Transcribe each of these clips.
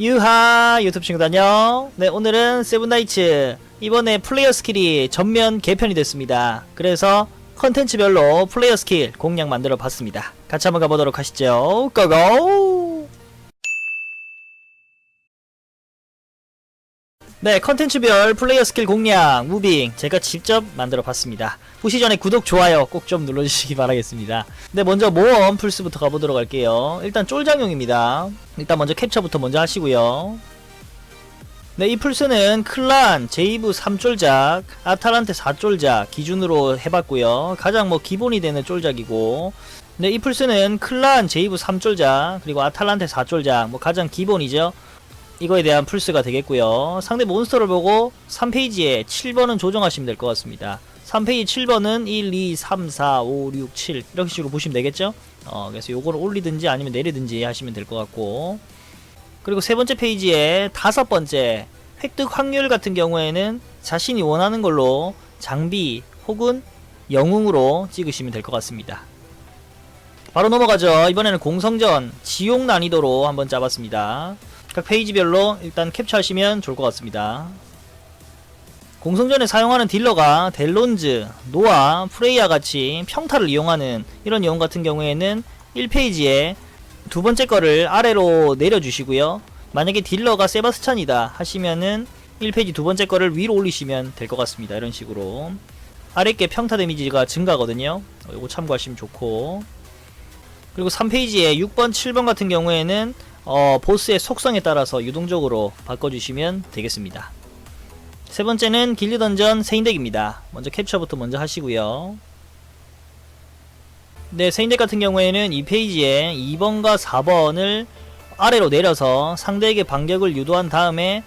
유하 유튜브 친구들 안녕. 네 오늘은 세븐나이츠. 이번에 플레이어 스킬이 전면 개편이 됐습니다. 그래서 컨텐츠별로 플레이어 스킬 공략 만들어 봤습니다. 같이 한번 가보도록 하시죠. 고고 네 컨텐츠별 플레이어 스킬 공략 무빙 제가 직접 만들어 봤습니다. 보시 전에 구독 좋아요 꼭 좀 눌러주시기 바라겠습니다. 네 먼저 모험 플스부터 가보도록 할게요. 일단 쫄장용입니다. 일단 먼저 캡처부터 먼저 하시고요. 네, 이 플스는 클란, 제이브 3쫄작, 아탈란테 4쫄작 기준으로 해봤고요. 가장 뭐 기본이 되는 쫄작이고, 네, 이 플스는 클란, 제이브 3쫄작, 그리고 아탈란테 4쫄작, 뭐 가장 기본이죠. 이거에 대한 플스가 되겠고요. 상대 몬스터를 보고 3페이지에 7번은 조정하시면 될 것 같습니다. 3페이지 7번은 1, 2, 3, 4, 5, 6, 7 이렇게 식으로 보시면 되겠죠? 어, 그래서 요거를 올리든지 아니면 내리든지 하시면 될 것 같고 그리고 세 번째 페이지에 다섯 번째 획득 확률 같은 경우에는 자신이 원하는 걸로 장비 혹은 영웅으로 찍으시면 될 것 같습니다. 바로 넘어가죠. 이번에는 공성전 지옥 난이도로 한번 짜봤습니다. 각 페이지별로 일단 캡처하시면 좋을 것 같습니다. 공성전에 사용하는 딜러가 델론즈, 노아, 프레이아 같이 평타를 이용하는 이런 영웅 같은 경우에는 1페이지에 두 번째 거를 아래로 내려주시고요. 만약에 딜러가 세바스찬이다 하시면은 1페이지 두 번째 거를 위로 올리시면 될 것 같습니다. 이런 식으로. 아래께 평타 데미지가 증가거든요. 어, 이거 참고하시면 좋고. 그리고 3페이지에 6번, 7번 같은 경우에는 어, 보스의 속성에 따라서 유동적으로 바꿔주시면 되겠습니다. 세 번째는 길드 던전 세인덱입니다. 먼저 캡처부터 먼저 하시고요. 네, 세인덱 같은 경우에는 이 페이지에 2번과 4번을 아래로 내려서 상대에게 반격을 유도한 다음에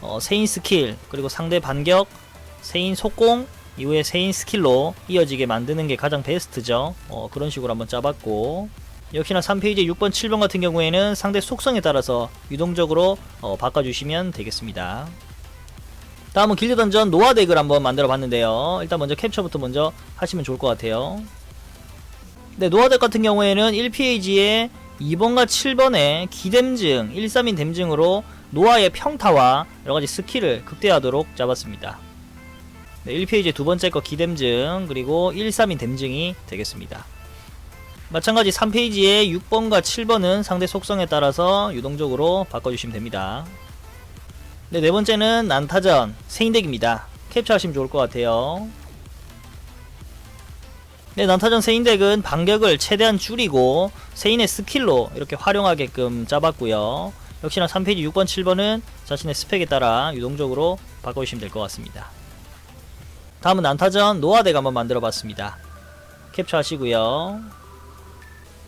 어, 세인 스킬 그리고 상대 반격, 세인 속공 이후에 세인 스킬로 이어지게 만드는 게 가장 베스트죠. 어, 그런 식으로 한번 짜봤고 역시나 3페이지 6번, 7번 같은 경우에는 상대 속성에 따라서 유동적으로 어, 바꿔주시면 되겠습니다. 다음은 길드 던전 노아 덱을 한번 만들어 봤는데요. 일단 먼저 캡처부터 먼저 하시면 좋을 것 같아요. 네, 노아 덱 같은 경우에는 1페이지에 2번과 7번에 기댐증, 1, 3인 댐증으로 노아의 평타와 여러가지 스킬을 극대화하도록 잡았습니다. 네, 1페이지 두 번째 거 기댐증, 그리고 1, 3인 댐증이 되겠습니다. 마찬가지 3페이지에 6번과 7번은 상대 속성에 따라서 유동적으로 바꿔주시면 됩니다. 네, 네 번째는 난타전, 세인덱입니다. 캡처하시면 좋을 것 같아요. 네, 난타전 세인덱은 반격을 최대한 줄이고 세인의 스킬로 이렇게 활용하게끔 짜봤고요. 역시나 3페이지 6번, 7번은 자신의 스펙에 따라 유동적으로 바꿔주시면 될 것 같습니다. 다음은 난타전 노아덱 한번 만들어 봤습니다. 캡처하시고요.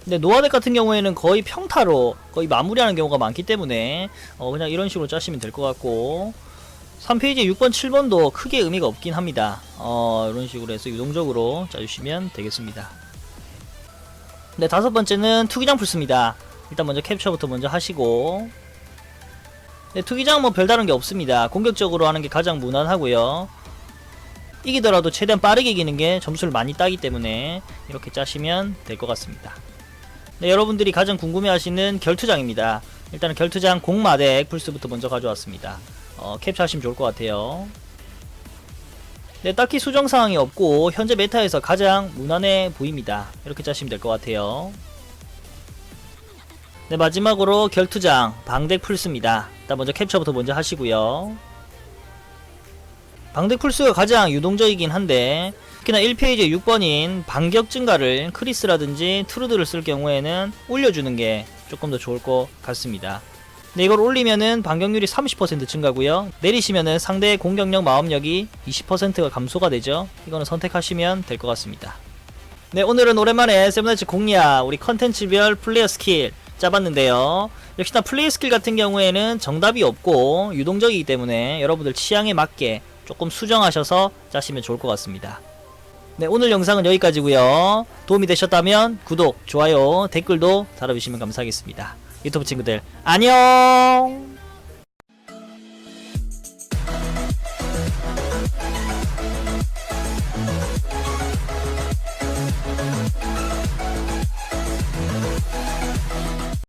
근데 노아덱 같은 경우에는 거의 평타로 거의 마무리하는 경우가 많기 때문에 어 그냥 이런 식으로 짜시면 될 것 같고 3페이지 6번, 7번도 크게 의미가 없긴 합니다. 어, 이런 식으로 해서 유동적으로 짜주시면 되겠습니다. 네, 다섯 번째는 투기장 풀스입니다. 일단 먼저 캡처부터 먼저 하시고 네, 투기장 뭐 별다른 게 없습니다. 공격적으로 하는 게 가장 무난하고요. 이기더라도 최대한 빠르게 이기는 게 점수를 많이 따기 때문에 이렇게 짜시면 될 것 같습니다. 네, 여러분들이 가장 궁금해하시는 결투장입니다. 일단은 결투장 공마덱 풀스부터 먼저 가져왔습니다. 어, 캡처하시면 좋을 것 같아요. 네, 딱히 수정 사항이 없고 현재 메타에서 가장 무난해 보입니다. 이렇게 짜시면 될 것 같아요. 네, 마지막으로 결투장 방덱 풀스입니다. 일단 먼저 캡처부터 먼저 하시고요. 방덱 풀스가 가장 유동적이긴 한데 특히나 1페이지 6번인 반격 증가를 크리스라든지 트루드를 쓸 경우에는 올려주는 게 조금 더 좋을 것 같습니다. 네, 이걸 올리면은 반격률이 30% 증가고요. 내리시면은 상대의 공격력, 마음력이 20%가 감소가 되죠. 이거는 선택하시면 될 것 같습니다. 네, 오늘은 오랜만에 세븐나이츠 공략 우리 컨텐츠별 플레이어 스킬 짜봤는데요. 역시나 플레이 스킬 같은 경우에는 정답이 없고 유동적이기 때문에 여러분들 취향에 맞게 조금 수정하셔서 짜시면 좋을 것 같습니다. 네, 오늘 영상은 여기까지고요. 도움이 되셨다면 구독, 좋아요, 댓글도 달아주시면 감사하겠습니다. 유튜브 친구들 안녕